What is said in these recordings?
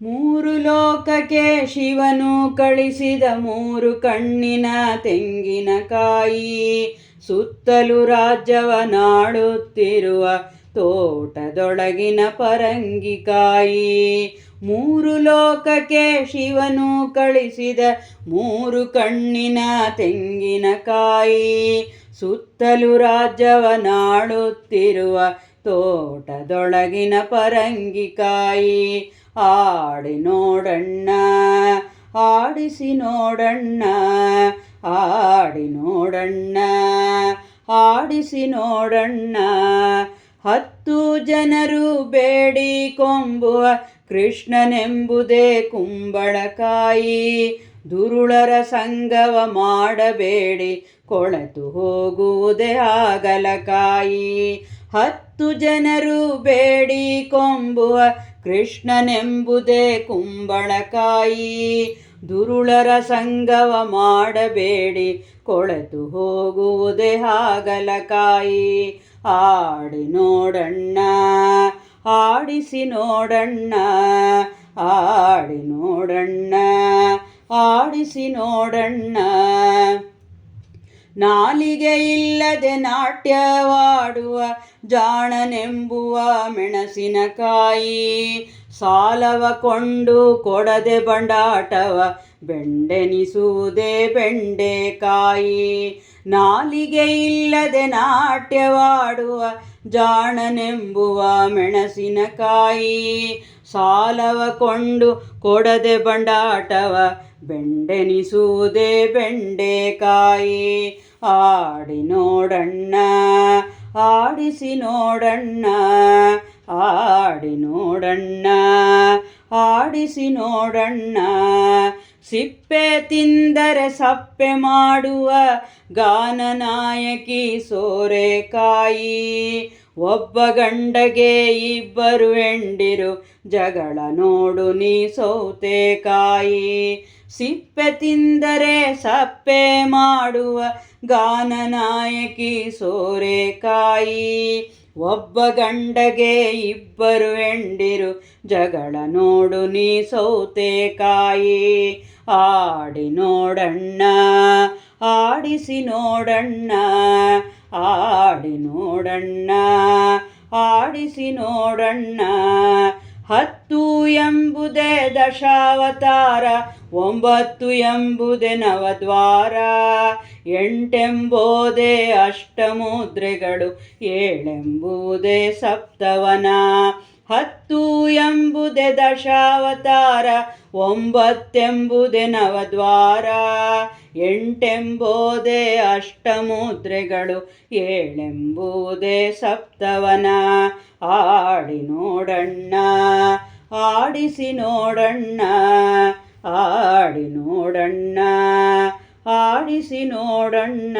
ಮೂರು ಲೋಕಕ್ಕೆ ಶಿವನು ಕಳಿಸಿದ ಮೂರು ಕಣ್ಣಿನ ತೆಂಗಿನಕಾಯಿ ಸುತ್ತಲೂ ರಾಜ್ಯವನಾಡುತ್ತಿರುವ ತೋಟದೊಳಗಿನ ಪರಂಗಿಕಾಯಿ ಮೂರು ಲೋಕಕ್ಕೆ ಶಿವನು ಕಳಿಸಿದ ಮೂರು ಕಣ್ಣಿನ ತೆಂಗಿನಕಾಯಿ ಸುತ್ತಲೂ ರಾಜ್ಯವನಾಡುತ್ತಿರುವ ತೋಟದೊಳಗಿನ ಪರಂಗಿಕಾಯಿ ಆಡಿ ನೋಡಣ್ಣ ಆಡಿಸಿ ನೋಡಣ್ಣ ಆಡಿ ನೋಡಣ್ಣ ಆಡಿಸಿ ನೋಡಣ್ಣ. ಹತ್ತು ಜನರು ಬೇಡಿ ಕೊಂಬುವ ಕೃಷ್ಣನೆಂಬುದೇ ಕುಂಬಳಕಾಯಿ. ದುರುಳರ ಸಂಗವ ಮಾಡಬೇಡಿ, ಕೊಳೆತು ಹೋಗುವುದೇ ಆಗಲಕಾಯಿ. ಹತ್ತು ಜನರು ಬೇಡಿ ಕೊಂಬುವ ಕೃಷ್ಣನೆಂಬುದೇ ಕುಂಬಳಕಾಯಿ. ದುರುಳರ ಸಂಗವ ಮಾಡಬೇಡಿ, ಕೊಳೆತು ಹೋಗುವುದೇ ಹಾಗಲಕಾಯಿ. ಆಡಿ ನೋಡಣ್ಣ ಆಡಿಸಿ ನೋಡಣ್ಣ ಆಡಿ ನೋಡಣ್ಣ ಆಡಿಸಿ ನೋಡಣ್ಣ. ನಾಲಿಗೆ ಇಲ್ಲದೆ ನಾಟ್ಯವಾಡುವ ಜಾಣನೆಂಬುವ ಮೆಣಸಿನಕಾಯಿ ಸಾಲವ ಕೊಂಡು ಕೊಡದೆ ಬಂಡಾಟವ ಬೆಂಡೆನಿಸುವುದೇ ಬೆಂಡೆಕಾಯಿ. ನಾಲಿಗೆ ಇಲ್ಲದೆ ನಾಟ್ಯವಾಡುವ ಜಾಣನೆಂಬುವ ಮೆಣಸಿನಕಾಯಿ ಸಾಲವ ಕೊಂಡು ಕೊಡದೆ ಬಂಡಾಟವ, ಬೆಂಡೆನಿಸುವುದೇ ಬೆಂಡೆಕಾಯಿ. ಆಡಿ ನೋಡಣ್ಣ, ಆಡಿಸಿ ನೋಡಣ್ಣ, ಆಡಿ ನೋಡಣ್ಣ, ಆಡಿಸಿ ನೋಡಣ್ಣ. ಸಿಪ್ಪೆ ತಿಂದರೆ ಸಪ್ಪೆ ಮಾಡುವ ಗಾನನಾಯಕಿ ಸೋರೆಕಾಯಿ. ಒಬ್ಬ ಗಂಡಗೆ ಇಬ್ಬರು ಹೆಂಡಿರು, ಜಗಳ ನೋಡು ನೀ ಸೌತೆಕಾಯಿ ಸಿಪ್ಪೆ ತಿಂದರೆ ಸಪ್ಪೆ ಮಾಡುವ ಗಾನನಾಯಕಿ ಸೋರೆಕಾಯಿ ಒಬ್ಬ ಗಂಡಗೆ ಇಬ್ಬರು ಹೆಂಡಿರು, ಜಗಳ ನೋಡು ನೀ ಸೌತೆಕಾಯಿ ಆಡಿ ನೋಡಣ್ಣ, ಆಡಿಸಿ ನೋಡಣ್ಣ ಆಡಿ ನೋಡಣ್ಣ ಆಡಿಸಿ ನೋಡಣ್ಣ. ಹತ್ತು ಎಂಬುದೇ ದಶಾವತಾರ, ಒಂಬತ್ತು ಎಂಬುದೇ ನವದ್ವಾರ. ಎಂಟೆಂಬುದೇ ಅಷ್ಟಮುದ್ರೆಗಳು, ಏಳೆಂಬುದೇ ಸಪ್ತವನ. ಹತ್ತು ಎಂಬುದೇ ದಶಾವತಾರ, ಒಂಬತ್ತೆಂಬುದೇ ನವದ್ವಾರ, ಎಂಟೆಂಬುದೇ ಅಷ್ಟಮುದ್ರೆಗಳು ಏಳೆಂಬುದೇ ಸಪ್ತವನ. ಆಡಿ ನೋಡಣ್ಣ, ಆಡಿಸಿ ನೋಡಣ್ಣ, ಆಡಿ ನೋಡಣ್ಣ, ಆಡಿಸಿ ನೋಡಣ್ಣ.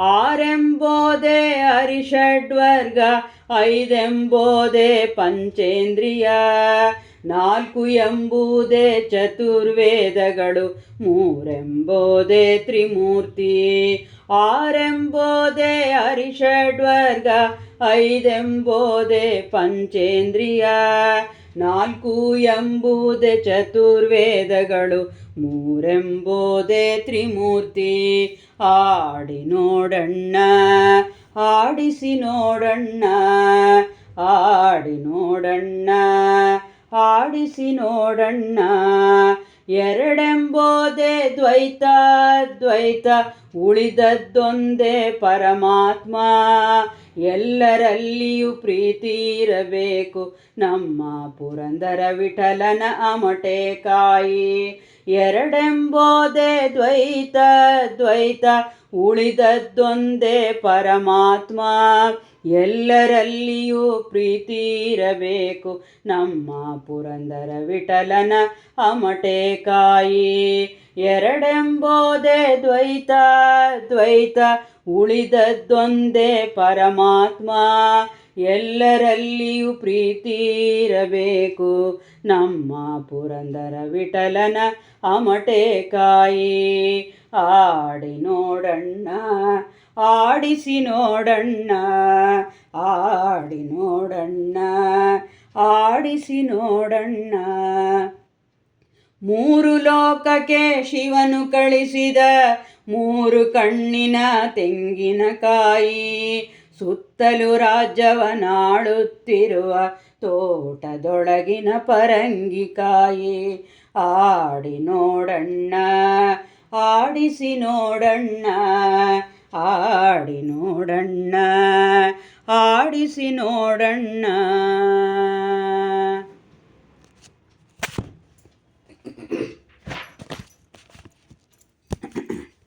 ಆರೆಂಬೋದೆ ಹರಿಷಡ್ವರ್ಗ ಐದೆಂಬೋದೆ ಪಂಚೇಂದ್ರಿಯ, ನಾಲ್ಕು ಎಂಬುದೇ ಚತುರ್ವೇದಗಳು, ಮೂರೆಂಬೋದೆ ತ್ರಿಮೂರ್ತಿ, ಆರೆಂಬೋದೆ ಹರಿಷಡ್ವರ್ಗ ಐದೆಂಬೋದೆ ಪಂಚೇಂದ್ರಿಯ, ನಾಲ್ಕು ಎಂಬುದೇ ಚತುರ್ವೇದಗಳು, ಮೂರೆಂಬೋದೆ ತ್ರಿಮೂರ್ತಿ. ಆಡಿ ನೋಡಣ್ಣ ಆಡಿಸಿ ನೋಡಣ್ಣ ಆಡಿ ನೋಡಣ್ಣ ಆಡಿಸಿ ನೋಡಣ್ಣ. ಎರಡೆಂಬೋದೆ ದ್ವೈತ ದ್ವೈತ ಉಳಿದದ್ದೊಂದೇ ಪರಮಾತ್ಮ. ಎಲ್ಲರಲ್ಲಿಯೂ ಪ್ರೀತಿ ಇರಬೇಕು. ನಮ್ಮ ಪುರಂದರ ವಿಠಲನ ಅಮಟೆ ಕಾಯಿ. ಎರಡೆಂಬೋದೆ ದ್ವೈತ ದ್ವೈತ ಉಳಿದದ್ದೊಂದೇ ಪರಮಾತ್ಮ. ಎಲ್ಲರಲ್ಲಿಯೂ ಪ್ರೀತಿ ಇರಬೇಕು. ನಮ್ಮ ಪುರಂದರ ವಿಠಲನ ಅಮಟೇಕಾಯಿ ಎರಡೆಂಬೋದೇ ದ್ವೈತ ದ್ವೈತ ಉಳಿದದ್ದೊಂದೇ ಪರಮಾತ್ಮ. ಎಲ್ಲರಲ್ಲಿಯೂ ಪ್ರೀತಿ ಇರಬೇಕು. ನಮ್ಮ ಪುರಂದರ ವಿಠಲನ ಅಮಟೆ ಕಾಯಿ. ಆಡಿ ನೋಡಣ್ಣ, ಆಡಿಸಿ ನೋಡಣ್ಣ, ಆಡಿ ನೋಡಣ್ಣ, ಆಡಿಸಿ ನೋಡಣ್ಣ. ಮೂರು ಲೋಕಕ್ಕೆ ಶಿವನು ಕಳಿಸಿದ ಮೂರು ಕಣ್ಣಿನ ತೆಂಗಿನಕಾಯಿ ಸುತ್ತಲೂ ರಾಜ್ಯವನಾಳುತ್ತಿರುವ ತೋಟದೊಳಗಿನ ಪರಂಗಿಕಾಯಿ ಆಡಿ ನೋಡಣ್ಣ ಆಡಿಸಿ ನೋಡಣ್ಣ ಆಡಿ ನೋಡಣ್ಣ ಆಡಿಸಿ ನೋಡಣ್ಣ.